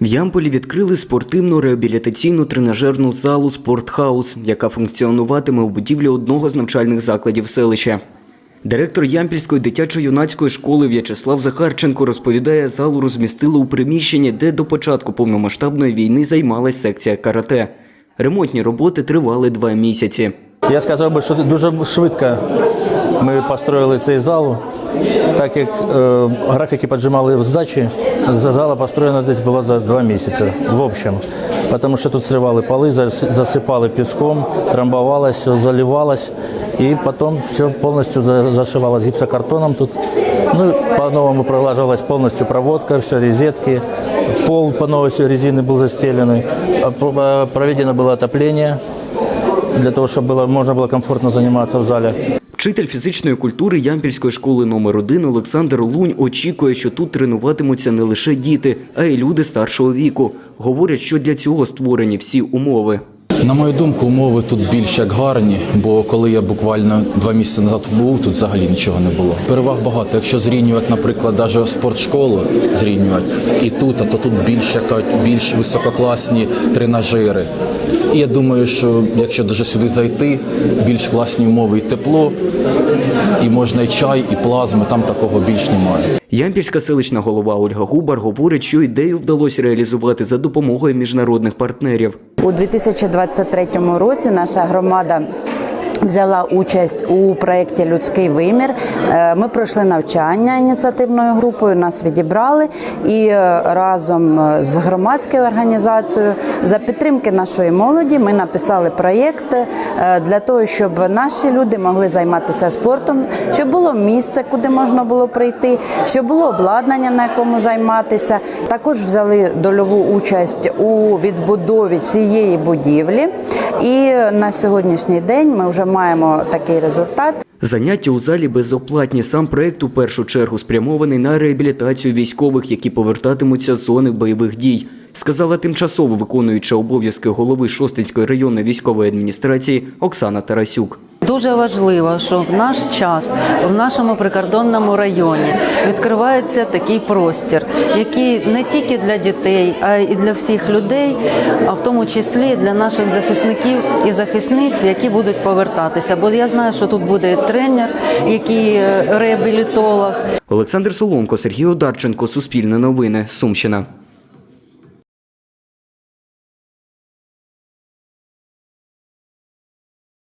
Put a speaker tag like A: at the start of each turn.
A: В Ямполі відкрили спортивну реабілітаційну тренажерну залу Спортхаус, яка функціонуватиме у будівлі одного з навчальних закладів селища. Директор Ямпільської дитячо-юнацької школи В'ячеслав Захарченко розповідає, залу розмістили у приміщенні, де до початку повномасштабної війни займалась секція карате. Ремонтні роботи тривали два місяці.
B: Я сказав би, що дуже швидко ми построїли цей зал, так як е, графіки піджимали здачі, зала построєна десь була за два місяці в общем. Тому що тут сривали поли, зас- засипали піском, трамбувалось, все заливалось, і потім все повністю за- зашивалось гіпсокартоном тут. Ну, по-новому пролаживалась повністю проводка, все, розетки, пол по новой все резины был застеленный, А про- а, проведено было отопление, для того, щоб було, можна було комфортно займатися в залі.
A: Вчитель фізичної культури Ямпільської школи номер 1 Олександр Лунь очікує, що тут тренуватимуться не лише діти, а й люди старшого віку. Говорять, що для цього створені всі умови.
C: На мою думку, умови тут більш як гарні, бо коли я буквально два місяці назад був, тут взагалі нічого не було. Переваг багато. Якщо зрівнювати, наприклад, навіть спортшколу зрівнювати і тут, а то тут більш більш висококласні тренажери. І я думаю, що якщо даже сюди зайти, більш класні умови і тепло, і можна і чай, і плазми, там такого більш немає.
A: Ямпільська селищна голова Ольга Губар говорить, що ідею вдалося реалізувати за допомогою міжнародних партнерів.
D: У 2023 році наша громада. Взяла участь у проєкті Людський вимір. Е, Ми пройшли навчання ініціативною групою, нас відібрали і е, разом е, з громадською організацією за підтримки нашої молоді ми написали проєкт для того, щоб наші люди могли займатися спортом, щоб було місце, куди можна було прийти, щоб було обладнання, на якому займатися. Також взяли дольову участь у відбудові цієї будівлі. І на сьогоднішній день ми вже маємо такий результат.
A: Заняття у залі безоплатні. Сам проект у першу чергу спрямований на реабілітацію військових, які повертатимуться з зони бойових дій. Сказала тимчасово виконуюча обов'язки голови Шостинської районної військової адміністрації Оксана Тарасюк.
E: Дуже важливо, що в наш час в нашому прикордонному районі відкривається такий простір, який не тільки для дітей, а й для всіх людей, а в тому числі для наших захисників і захисниць, які будуть повертатися. Бо я знаю, що тут буде тренер, який е, реабілітолог,
A: Олександр Соломко, Сергій Одарченко, Суспільне новини, Сумщина.